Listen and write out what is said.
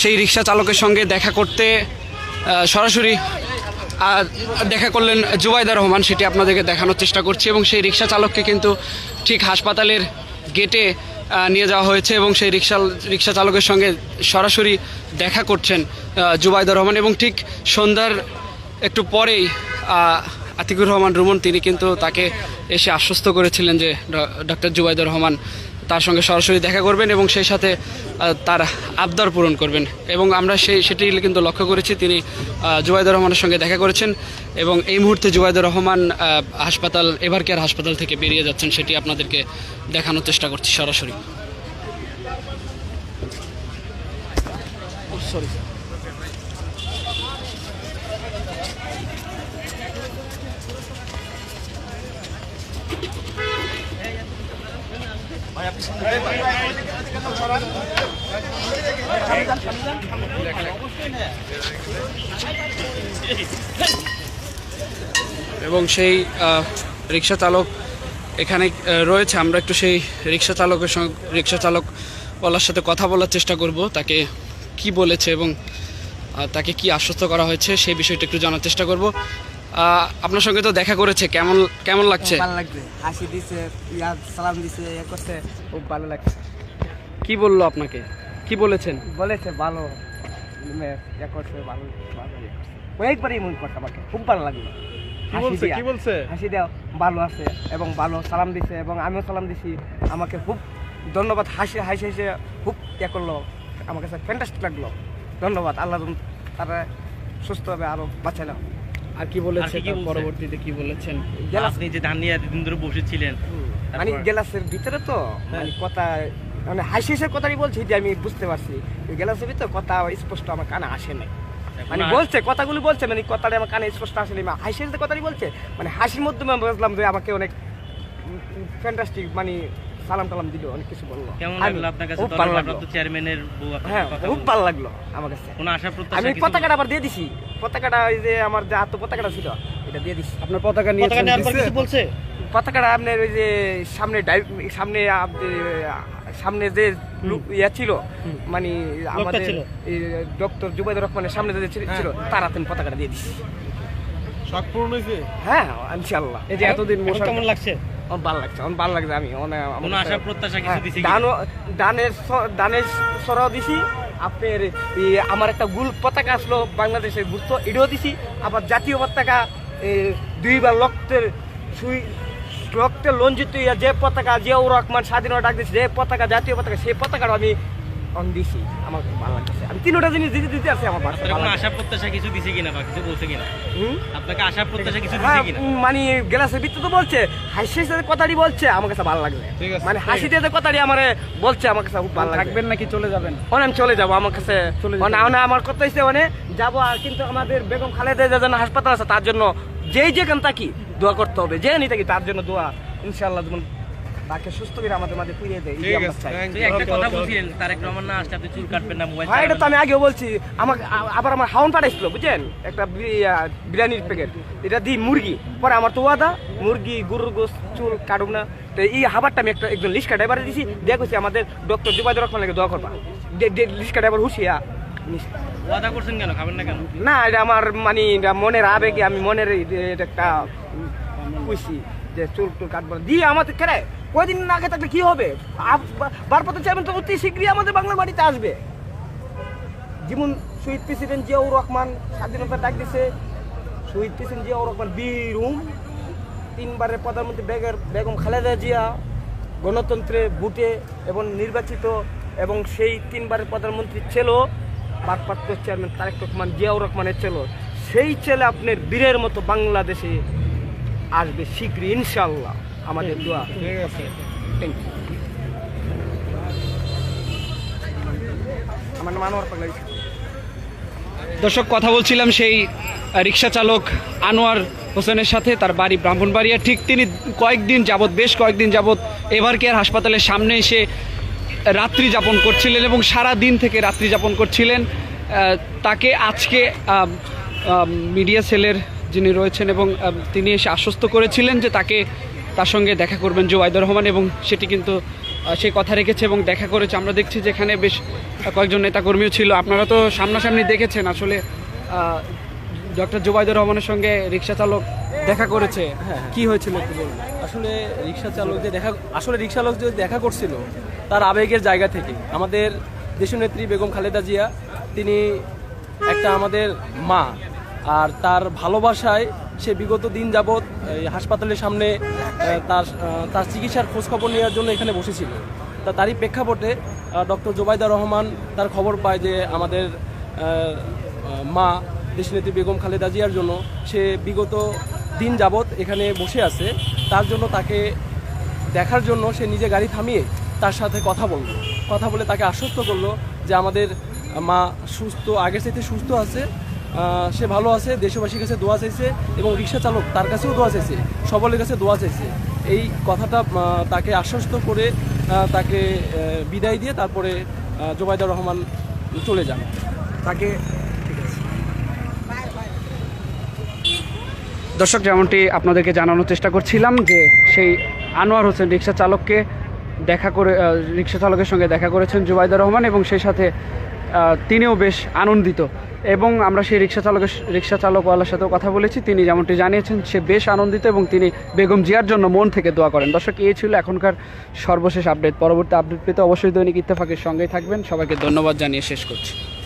সেই রিক্সা চালকের সঙ্গে দেখা করতে সরাসরি দেখা করলেন জুবাইদা রহমান, সেটি আপনাদেরকে দেখানোর চেষ্টা করছি এবং সেই রিক্সা চালককে কিন্তু ঠিক হাসপাতালের গেটে নিয়ে যাওয়া হয়েছে এবং সেই রিক্সা রিক্সা চালকের সঙ্গে সরাসরি দেখা করছেন জুবাইদা রহমান এবং ঠিক সন্ধ্যার একটু পরেই আতিকুর রহমান রুমন, তিনি কিন্তু তাকে এসে আশ্বস্ত করেছিলেন যে ডক্টর জুবাইদুর রহমান তার সঙ্গে সরাসরি দেখা করবেন এবং সেই সাথে তার আবদার পূরণ করবেন। এবং আমরা সেই, সেটি কিন্তু লক্ষ্য করেছি, তিনি জুবাইদুর রহমানের সঙ্গে দেখা করেছেন এবং এই মুহূর্তে জুবাইদুর রহমান হাসপাতাল এভার কেয়ার হাসপাতাল থেকে বেরিয়ে যাচ্ছেন সেটি আপনাদেরকে দেখানোর চেষ্টা করছি সরাসরি। সরি এবং সেই রিক্সা চালক এখানে রয়েছে। আমরা একটু সেই রিক্সা চালকের সঙ্গে, রিক্সা চালক ওলার সাথে কথা বলার চেষ্টা করব। তাকে কি বলেছে এবং তাকে কি আশ্বস্ত করা হয়েছে সেই বিষয়টা একটু জানার চেষ্টা করব। আপনার সঙ্গে তো দেখা করেছে। কেমন কেমন লাগছে? ভালো লাগছে। হাসি সালাম করছে। খুব ভালো লাগছে। কি বলল আপনাকে? কি বলেছেন? বলেছে ভালো। মেয়ে ইয়ে করছে ভালো ভালো ইয়ে করছে। কয়েকবারই মন করছে আমাকে। খুব ভালো লাগল। কি বলছে? হাসি ভালো আছে এবং ভালো সালাম দিছে এবং আমিও সালাম দিছি। আমাকে খুব ধন্যবাদ। হাসি হাসি হাসি খুব ইয়ে করল। আমার কাছে ফ্যান্টাস্টিক লাগল। ধন্যবাদ। আল্লাহ তারা সুস্থভাবে আরও কি বলেছে? পরবর্তীতে কি বলেছেন? গেলাস আপনি যে ধান নিয়ে এতদিন ধরে বসেছিলেন মানে গেলাসের ভিতরে তো মানে কথা মানে হাসি হাসির কথাই বলছি যে আমি বুঝতে পারছি। গেলাসের ভিতরে কথা স্পষ্ট আমার কানে আসে নাই। মানে বলছে কথাগুলো বলছে মানে কথাটা আমার কানে স্পষ্ট আসেনি মানে হাসি হাসির কথাই বলছে মানে হাসির মাধ্যমে আমি বুঝলাম যে আমাকে অনেক ফ্যান্টাস্টিক মানে সালাম টালাম দিল অনেক কিছু বলল। কেমন আমি- লাগল আপনার কাছে? খুব ভালো লাগল। চেয়ারম্যানের হ্যাঁ খুব ভালো লাগল আমার কাছে। কোনো আশা প্রত্যাশা আমি পতাকাটা আবার দিয়ে দিছি। পতাকাটা ওই যে আমার যে হাতে পতাকাটা ছিল এটা দিয়ে দিছি। আপনার পতাকা নিয়ে বলছে? পতাকাটা আপনার ওই যে সামনে সামনে সামনে যে ইয়া ছিল মানে আমাদের। ডক্টর জুবাইদুর রহমানের সামনে যে ছিল- ছিল তার হাতে পতাকাটা দিয়ে দিচ্ছি শখ পূরণ হয়েছে? হ্যাঁ ইনশাল্লাহ এই যে এতদিন এখন মশা কেমন লাগছে? আমার ভালো লাগছে আমার ভালো লাগছে আমি আমার আশা প্রত্যাশা কিছু হ্যাঁ, দানও ডানের সরাও দিছি আপনার আমার একটা গুল পতাকা আসলো বাংলাদেশের ঘুরতো এটাও দিছি আবার জাতীয় পতাকা দুইবার রক্তের সুই রক্তের লঞ্জিত ইয়া যে পতাকা যে ও রহমান স্বাধীনতা ডাক দিচ্ছে যে পতাকা জাতীয় পতাকা সেই পতাকাটা আমি দিছি। আমার ভালো লাগছে আমি তিনটা জিনিস দিতে দিতে আছে আমার লাগছে। আশা প্রত্যাশা কিছু দিছে কিনা বা কিছু বলছে কিনা? আপনাকে আশা প্রত্যাশা কিছু দিছে হ্যাঁ, কিনা? মানে গ্লাসের ভিতরে তো বলছে হাসি হাসি কথাটি বলছে আমার কাছে ভালো লাগছে মানে ঠিক হাসি দিয়ে যে কথাটি আমার বলছে আমার কাছে খুব ভালো লাগবে থাকবেন নাকি চলে যাবেন? অনে আমি চলে যাব আমার কাছে চলে মানে। আমার কথা হচ্ছে মানে যাব আর কিন্তু আমাদের বেগম খালেদা যেন হাসপাতাল আছে তার জন্য যেই যেখান থাকি দোয়া করতে হবে। যে নি থাকি তার জন্য দোয়া? ইনশাআল্লাহ যেমন তাকে সুস্থ করে আমাদের মাঝে ফিরিয়ে দেয় এই আমরা চাই। একটা কথা বলছিলেন তারেক রহমান না আসলে আপনি চুল কাটবেন না মোবাইল হ্যাঁ এটা তো আমি আগেও বলছি আমাকে আবার আমার হাউন পাঠাইছিল বুঝছেন? একটা বিরিয়ানির প্যাকেট এটা দিই মুরগি পরে আমার তো ওয়াদা মুরগি গরুর গোস চুল কাটুক না। তো এই হাবারটা আমি একটা একজন লিস্কা ড্রাইভারে দিছি দেখেছি আমাদের ডক্টর জুবাইদুর রহমান লাগে দোয়া করবা। লিস্কা ড্রাইভার হুশিয়া ওয়াদা করছেন কেন? খাবেন না কেন? না এটা আমার মানে মনের আবেগে আমি মনের এটা একটা খুশি যে চুল টুল কাটবো না। দিয়ে আমাদের কেন? কয়দিন আগে থাকলে কি হবে? বারপথে চেয়ারম্যান তো অতি শীঘ্রই আমাদের বাংলার বাড়িতে আসবে। যেমন শহীদ প্রেসিডেন্ট জিয়াউর রহমান স্বাধীনতা ডাক দিছে। শহীদ প্রেসিডেন্ট জিয়াউর রহমান বীরুম তিনবারের প্রধানমন্ত্রী বেগের বেগম খালেদা জিয়া গণতন্ত্রে ভোটে এবং নির্বাচিত এবং সেই তিনবারের প্রধানমন্ত্রী ছিল ভারপ্রাপ্ত চেয়ারম্যান তারেক রহমান, জিয়াউর রহমানের ছিল। সেই ছেলে আপনার বীরের মতো বাংলাদেশে আসবে শীঘ্রই ইনশাল্লাহ আমাদের দোয়া। থ্যাংক ইউ আমার নাম আনোয়ার পাগলা। দর্শক কথা বলছিলাম সেই রিক্সা চালক আনোয়ার হোসেনের সাথে তার বাড়ি ব্রাহ্মণবাড়িয়া। ঠিক তিনি কয়েকদিন যাবৎ বেশ কয়েকদিন যাবৎ এভার কেয়ার হাসপাতালের সামনে এসে রাত্রি যাপন করছিলেন এবং সারা দিন থেকে রাত্রি যাপন করছিলেন। তাকে আজকে মিডিয়া সেলের যিনি রয়েছেন এবং তিনি এসে আশ্বস্ত করেছিলেন যে তাকে তার সঙ্গে দেখা করবেন জোয়াইদুর রহমান এবং সেটি কিন্তু সেই কথা রেখেছে এবং দেখা করেছে। আমরা দেখছি যে এখানে বেশ কয়েকজন নেতাকর্মীও ছিল। আপনারা তো সামনাসামনি দেখেছেন আসলে ডক্টর জুবাইদুর রহমানের সঙ্গে রিক্সা চালক দেখা করেছে। কি হয়েছিল আসলে রিক্সা চালক যে দেখা আসলে রিক্সা চালক যে দেখা করছিল তার আবেগের জায়গা থেকে। আমাদের দেশনেত্রী বেগম খালেদা জিয়া তিনি একটা আমাদের মা। আর তার ভালোবাসায় সে বিগত দিন যাবৎ হাসপাতালের সামনে তার তার চিকিৎসার খোঁজখবর নেওয়ার জন্য এখানে বসেছিল। তা তারই প্রেক্ষাপটে ডক্টর জোবাইদা রহমান তার খবর পায় যে আমাদের মা দেশনেত্রী বেগম খালেদা জিয়ার জন্য সে বিগত দিন যাবৎ এখানে বসে আছে। তার জন্য তাকে দেখার জন্য সে নিজে গাড়ি থামিয়ে তার সাথে কথা বলল। কথা বলে তাকে আশ্বস্ত করল যে আমাদের মা সুস্থ, আগের চাইতে সুস্থ আছে। সে ভালো আছে দেশবাসীর কাছে দোয়া চাইছে এবং রিক্সা চালক তার কাছেও দোয়া চাইছে সকলের কাছে দোয়া চাইছে। এই কথাটা তাকে আশ্বস্ত করে তাকে বিদায় দিয়ে তারপরে জোবাইদা রহমান চলে যান। তাকে দর্শক যেমনটি আপনাদেরকে জানানোর চেষ্টা করছিলাম যে সেই আনোয়ার হোসেন রিক্সা চালককে দেখা করে রিক্সা চালকের সঙ্গে দেখা করেছেন জুবাইদা রহমান এবং সেই সাথে তিনিও বেশ আনন্দিত। এবং আমরা সেই রিক্সা চালকের রিক্সা চালকওয়ালার সাথেও কথা বলেছি। তিনি যেমনটি জানিয়েছেন, সে বেশ আনন্দিত এবং তিনি বেগম জিয়ার জন্য মন থেকে দোয়া করেন। দর্শক, এই ছিল এখনকার সর্বশেষ আপডেট। পরবর্তী আপডেট পেতে অবশ্যই দৈনিক ইত্তেফাকের সঙ্গেই থাকবেন। সবাইকে ধন্যবাদ জানিয়ে শেষ করছি।